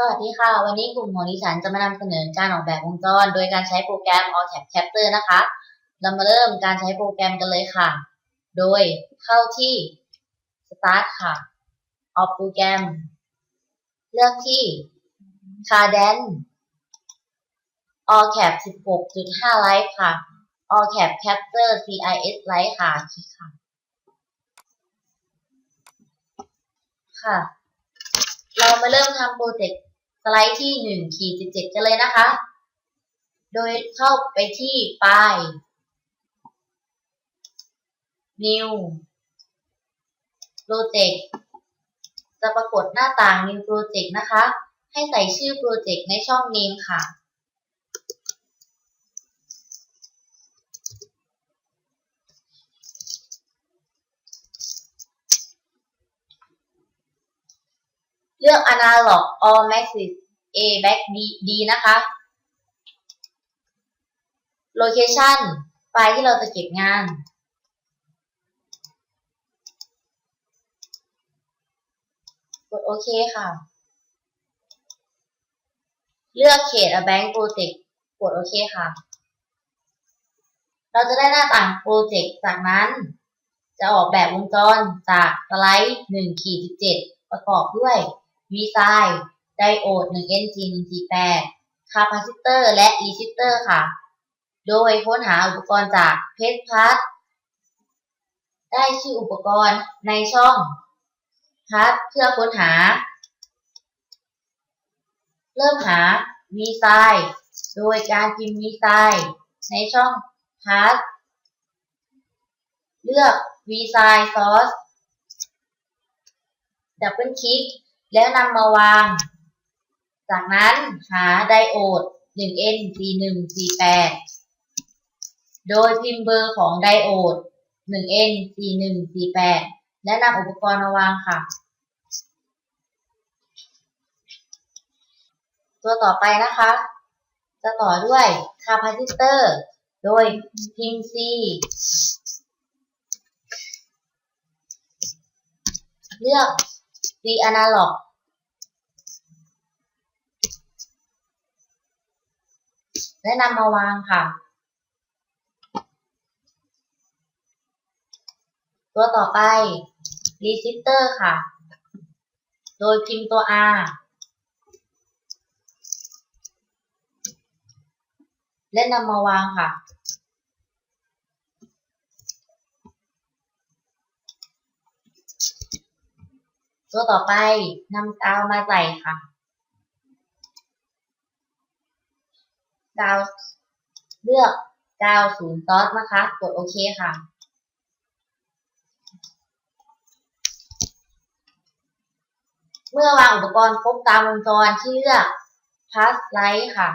สวัสดีค่ะ วันนี้กลุ่มของดิฉันจะมานำเสนอการออกแบบวงจร โดยการใช้โปรแกรม AllTab Captor นะคะ เรามาเริ่มการใช้โปรแกรมกันเลยค่ะ โดยเข้าที่ Start ค่ะ ออกโปรแกรม เลือกที่ Cadence AllCap 16.5 Lite ค่ะ AllCap Capture CIS Lite ค่ะคลิกค่ะ ค่ะ เรามาเริ่มทำโปรเจกต์ ไลด์ที่1ขีด17กันเลยนะคะ โดยเข้าไปที่ไฟล์ New Project จะปรากฏหน้าต่าง New Project นะคะ ให้ใส่ชื่อโปรเจกต์ในช่อง Name ค่ะ เลือก Analog or Maxis A Back D D นะคะ Location ไฟล์ที่เราจะเก็บงาน กดโอเคค่ะ เลือกเขต A Bank Project กดโอเคค่ะ เราจะได้หน้าต่างโปรเจกต์จากนั้นจะออกแบบวงจรจากสไลด์1ขีด17 ประกอบด้วย V ไซไดโอด 1NG 148คาปาซิเตอร์ และรีซิเตอร์ค่ะ โดยค้นหาอุปกรณ์จากเพจพัทได้ชื่ออุปกรณ์ในช่องพัทเพื่อค้นหา เริ่มหา V ไซโดยการพิมพ์ V ไซในช่องพัทเลือก V ไซด์ source ดับเบิลคลิก แล้วนำมาวาง จากนั้นหาไดโอด 1N4148 โดยพิมพ์เบอร์ของไดโอด 1N4148 และนำอุปกรณ์มาวางค่ะ ตัวต่อไปนะคะ จะต่อด้วยคาปาซิเตอร์ โดยพิมพ์ C เลือก C Analog และนำมาวางค่ะ ตัวต่อไป Resistor ค่ะ โดยพิมพ์ตัว R และนำมาวางค่ะ ตัวต่อไปนำกาวมาใส่ค่ะ กาวเลือกกาวศูนย์ซอสนะคะ กดโอเคค่ะ เมื่อวางอุปกรณ์ครบตามวงจรที่เลือก Pass Light ค่ะ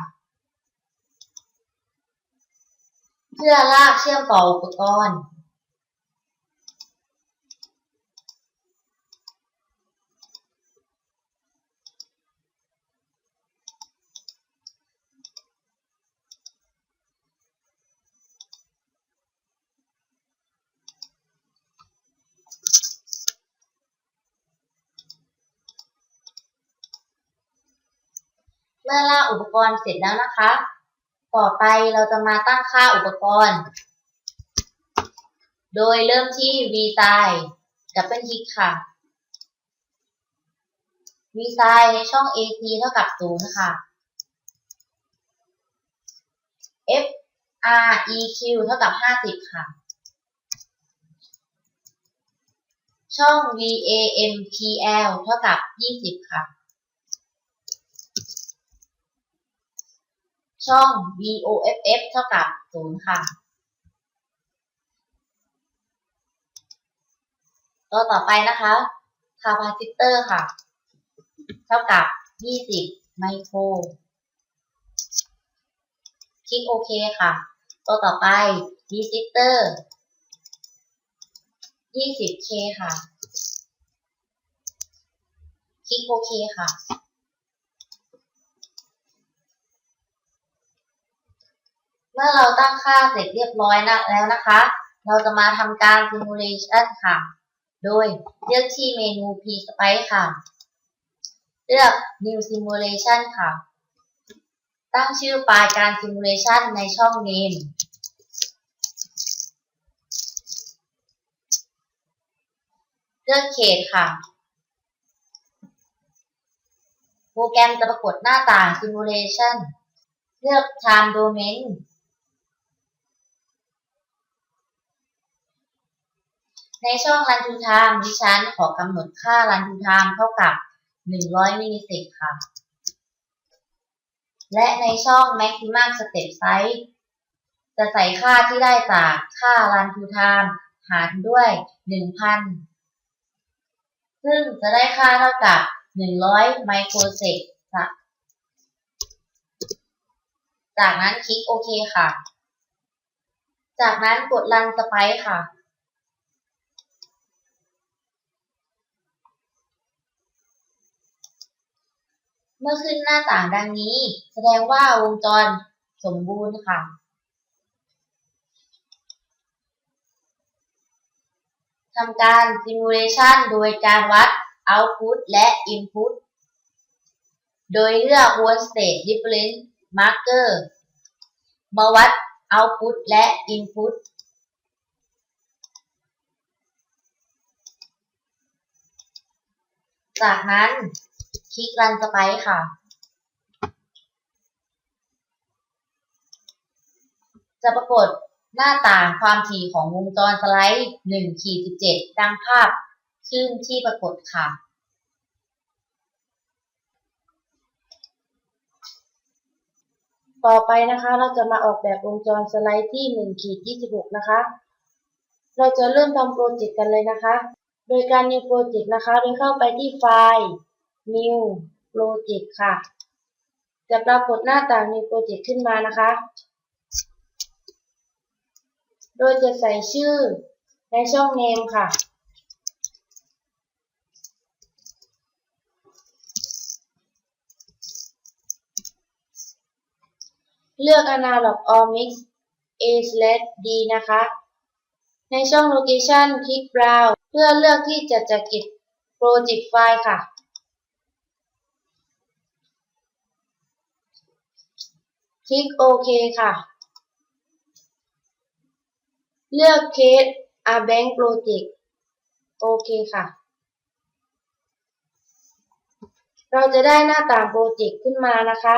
เพื่อลากเชื่อมต่ออุปกรณ์ เมื่อลากอุปกรณ์เสร็จแล้วนะคะ ต่อไปเราจะมาตั้งค่าอุปกรณ์ โดยเริ่มที่ V ไซด์ดับเบิลคลิกค่ะ V ไซด์ในช่อง AC เท่ากับ0ค่ะ F R E Q เท่ากับ 50 ค่ะ ช่อง V A M P L เท่ากับ 20 ค่ะ ช่อง VOFF เท่ากับ0ค่ะ ตัวต่อไปนะคะคาปาซิเตอร์ค่ะ เท่ากับ 20 ไมโคร คลิกโอเคค่ะ ตัวต่อไปรีซิเตอร์ 20K ค่ะ คลิกโอเคค่ะ เมื่อเราตั้งค่าเสร็จเรียบร้อยนะแล้วนะคะ เราจะมาทำการ simulation ค่ะ โดยเลือกที่เมนู P-Spice ค่ะ เลือก New Simulation ค่ะ ตั้งชื่อไฟล์การ Simulation ในช่อง Name เลือกเขตค่ะ โปรแกรมจะปรากฏหน้าต่าง Simulation เลือก Time Domain ในช่อง Run to Time ดิฉันขอกำหนดค่า Run to Time เท่ากับ 100 มิลลิเซกค่ะ และในช่อง Maximum Step Size จะใส่ค่าที่ได้จากค่า Run to Time หารด้วย 1,000 ซึ่งจะได้ค่าเท่ากับ 100 ไมโครเซกค่ะ จากนั้นคลิกโอเคค่ะ จากนั้นกด Run Sprite ค่ะ เมื่อขึ้นหน้าต่างดังนี้ แสดงว่าวงจรสมบูรณ์ค่ะ ทำการ Simulation โดยการวัด Output และ Input โดยเลือก Voltage Difference Marker มาวัด Output และ Input จากนั้น คลิก Run Sprite ค่ะ จะปรากฏหน้าต่างความถี่ของวงจรสไลด์1ขีด17ดังภาพขึ้นที่ปรากฏค่ะ ต่อไปนะคะ เราจะมาออกแบบวงจรสไลด์ที่1ขีด26 นะคะ เราจะเริ่มทำโปรเจกต์กันเลยนะคะ โดยการ New Project นะคะโดยเข้าไปที่ไฟล์ New Project ค่ะ จะปรากฏหน้าต่าง New Project ขึ้นมานะคะ โดยจะใส่ชื่อในช่อง Name ค่ะเลือก Analog or Mix A/D นะคะ ในช่อง Location คลิก Browse เพื่อเลือกที่จะจัดเก็บ Project File ค่ะ คลิกโอเคค่ะ เลือก Create a Blank Project โอเคค่ะ เราจะได้หน้าต่างโปรเจกต์ขึ้นมานะคะ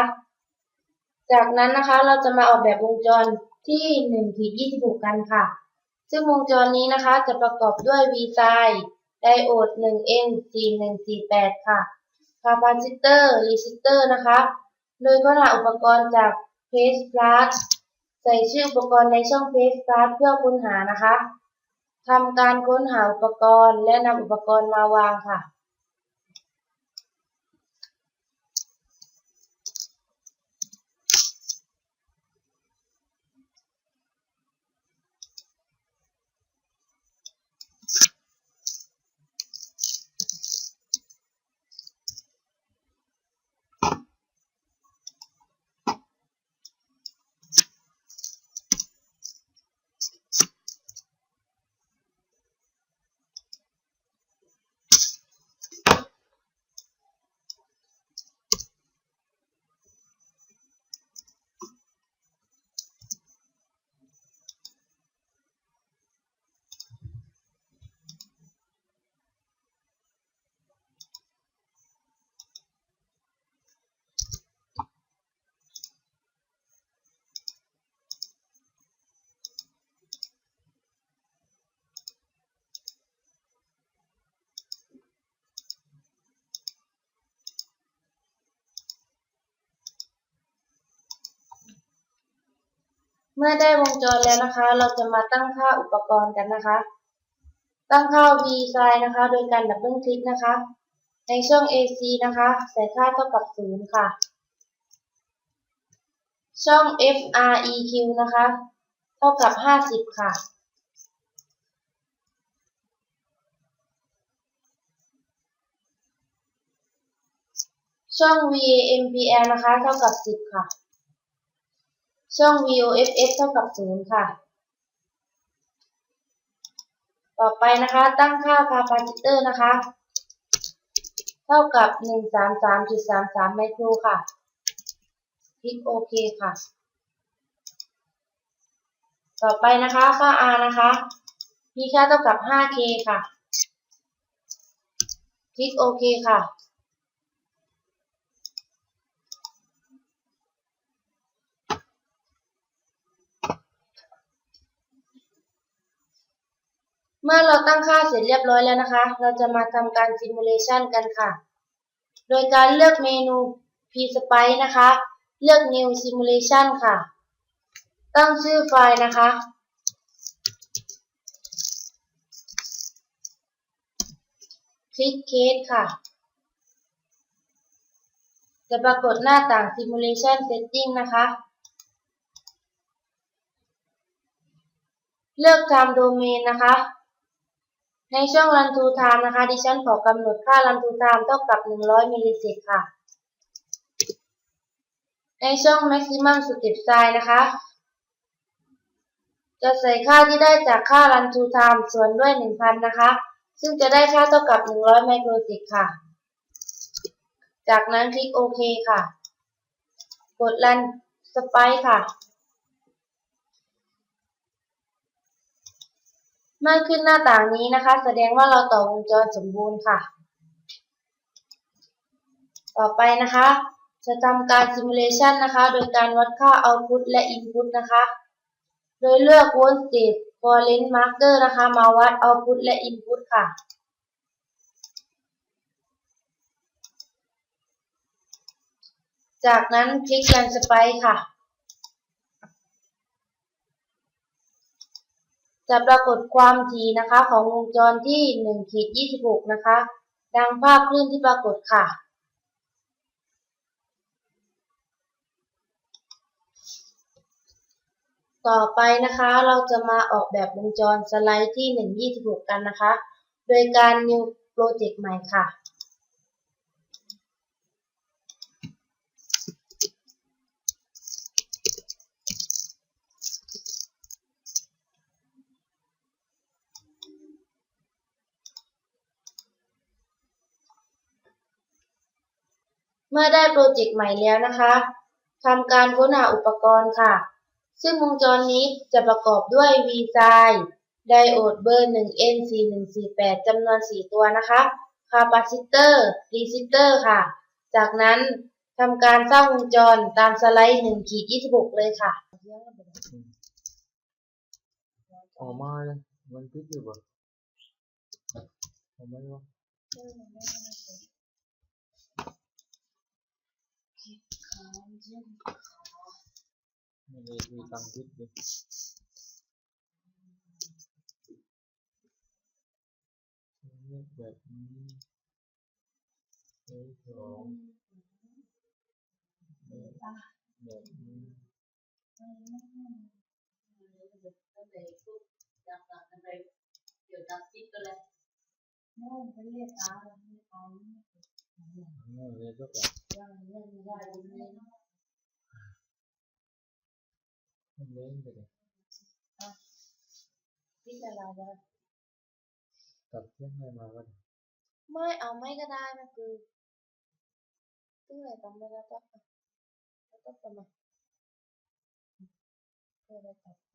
จากนั้นนะคะเราจะมาออกแบบวงจรที่1ขีด26 กันค่ะ ซึ่งวงจรนี้นะคะจะประกอบด้วย V ไซไดโอด 1N 4148 ค่ะ คาปาซิเตอร์รีซิเตอร์นะคะ โดยค้นหาอุปกรณ์จาก Page Plus ใส่ชื่ออุปกรณ์ในช่อง Page Plus เพื่อค้นหานะคะทำการค้นหาอุปกรณ์และนำอุปกรณ์มาวางค่ะ มื่อได้วงจรแล้วนะคะ เราจะมาตั้งค่าอุปกรณ์กันนะคะ ตั้งค่า V ไซนะคะ โดยการดับเบิลคลิกนะคะ ในช่อง AC นะคะ ใส่ค่าเท่ากับ0ค่ะ ช่อง FREQ นะคะ เท่ากับ50ค่ะ ช่อง VAMPL นะคะ เท่ากับ10ค่ะ ช่อง VOFF เท่ากับ 0 ค่ะ ต่อไปนะคะ ตั้งค่าคาปาซิเตอร์นะคะ เท่ากับ 133.33 ไมโครค่ะ คลิกโอเคค่ะ ต่อไปนะคะ ค่า R นะคะ มีค่าเท่ากับ 5K ค่ะ คลิกโอเคค่ะ เมื่อเราตั้งค่าเสร็จเรียบร้อยแล้วนะคะ เราจะมาทำการ simulation กันค่ะ โดยการเลือกเมนู pSpice นะคะ เลือก new simulation ค่ะ ตั้งชื่อไฟล์นะคะ คลิก Create ค่ะ จะปรากฏหน้าต่าง simulation setting นะคะ เลือก time domain นะคะ ในช่อง run to time นะคะ ดิฉันขอกำหนดค่า run to time เท่ากับ 100 มิลลิเซกค่ะ ในช่อง maximum step size นะคะ จะใส่ค่าที่ได้จากค่า run to time ส่วนด้วย 1,000 นะคะ ซึ่งจะได้ค่าเท่ากับ 100 ไมโครเซกค่ะ จากนั้นคลิกโอเคค่ะ กด run spice ค่ะ เมื่อขึ้นหน้าต่างนี้นะคะ แสดงว่าเราต่อวงจรสมบูรณ์ค่ะ ต่อไปนะคะ จะทำการ simulation นะคะ โดยการวัดค่า output และ input นะคะ โดยเลือก voltage current marker นะคะ มาวัด output และ input ค่ะจากนั้นคลิก run spice ค่ะ จะปรากฏความถี่นะคะของวงจรที่1ขีด26 นะคะ ดังภาพคลื่นที่ปรากฏค่ะ ต่อไปนะคะเราจะมาออกแบบวงจรสไลด์ที่ 1.26 กันนะคะ โดยการ new project ใหม่ค่ะ เมื่อได้โปรเจกต์ใหม่แล้วนะคะทำการค้นหาอุปกรณ์ค่ะ ซึ่งวงจรนี้จะประกอบด้วย V ไซไดโอดเบอร์ 1N4148 จำนวน 4 ตัวนะคะคาปาซิเตอร์รีซิเตอร์ค่ะ จากนั้นทำการสร้างวงจรตามสไลด์1ขีด26 เลยค่ะออกมาเลยมันพิษอยู่ป่ะออกมาเลยวะ ไม่ได้มีตังค์พิษเลยเลือกแบบนี้เลือกสอ งแบบแบบนี้เลือกเลยก็แบบมันเล่นไปเลยพิจ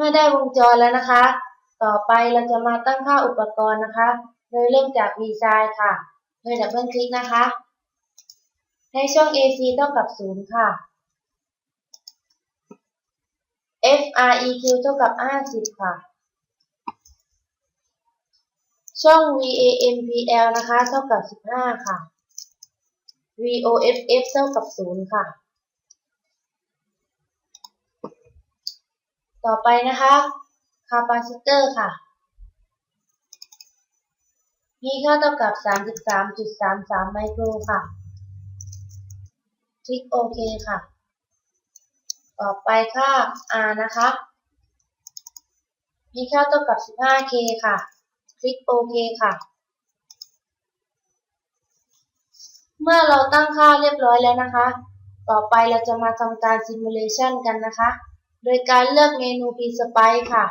เมื่อได้วงจรแล้วนะคะ ต่อไปเราจะมาตั้งค่าอุปกรณ์นะคะ โดยเริ่มจาก design ค่ะ โดยดับเบิลคลิกนะคะให้ช่อง AC เท่ากับ 0 ค่ะ FREQ เท่ากับ 50 ค่ะ ช่อง VAMPL นะคะ เท่ากับ 15 ค่ะ VOFF เท่ากับ 0 ค่ะ ต่อไปนะคะ capacitor ค่ะ มีค่าเท่ากับ 33.33 ไมโครค่ะ คลิกโอเคค่ะ ต่อไปค่า R นะคะ มีค่าเท่ากับ 15K ค่ะ คลิกโอเคค่ะ เมื่อเราตั้งค่าเรียบร้อยแล้วนะคะ ต่อไปเราจะมาทำการ simulation กันนะคะ โดยการเลือกเมนู PSpice ค่ะ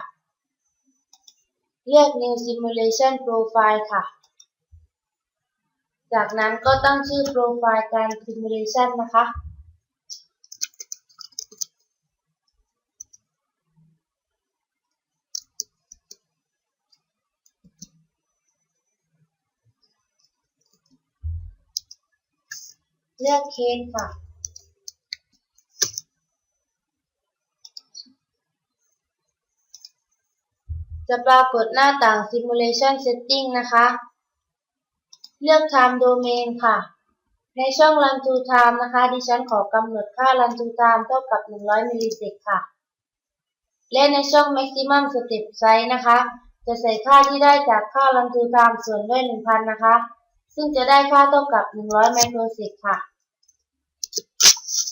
เลือก New Simulation Profile ค่ะ จากนั้นก็ตั้งชื่อโปรไฟล์การ Simulation นะคะ เลือกเคสค่ะ จะปรากฏหน้าต่าง Simulation Setting นะคะ เลือก Time Domain ค่ะ ในช่อง Run to Time นะคะ ดิฉันขอกำหนดค่า Run to Time เท่ากับ 100มิลลิเซกค่ะ และในช่อง Maximum Step Size นะคะ จะใส่ค่าที่ได้จากค่า Run to Time ส่วนด้วย 1,000 นะคะ ซึ่งจะได้ค่าเท่ากับ 100ไมโครเซกค่ะ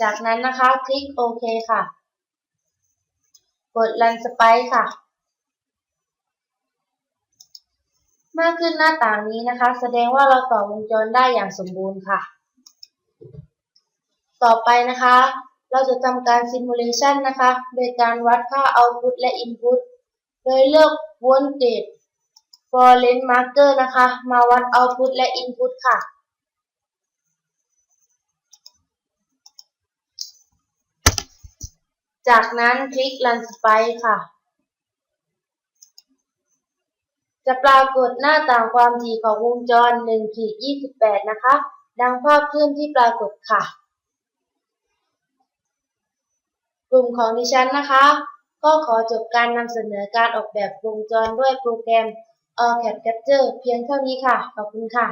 จากนั้นนะคะ คลิกโอเคค่ะ กด Run Spice ค่ะ มื่อขึ้นหน้าต่างนี้นะคะ แสดงว่าเราต่อวงจรได้อย่างสมบูรณ์ค่ะ ต่อไปนะคะ เราจะทำการ simulation นะคะ โดยการวัดค่า output และ input โดยเลือก voltage for length marker นะคะ มาวัด output และ input ค่ะจากนั้นคลิก Run Spice ค่ะ จะปรากฏหน้าต่างความถี่ของวงจร1ขีด28 นะคะ ดังภาพขึ้นที่ปรากฏค่ะ กลุ่มของดิฉันนะคะ ก็ขอจบการนำเสนอการออกแบบวงจรด้วยโปรแกรม AuCAD Capture เพียงเท่านี้ค่ะ ขอบคุณค่ะ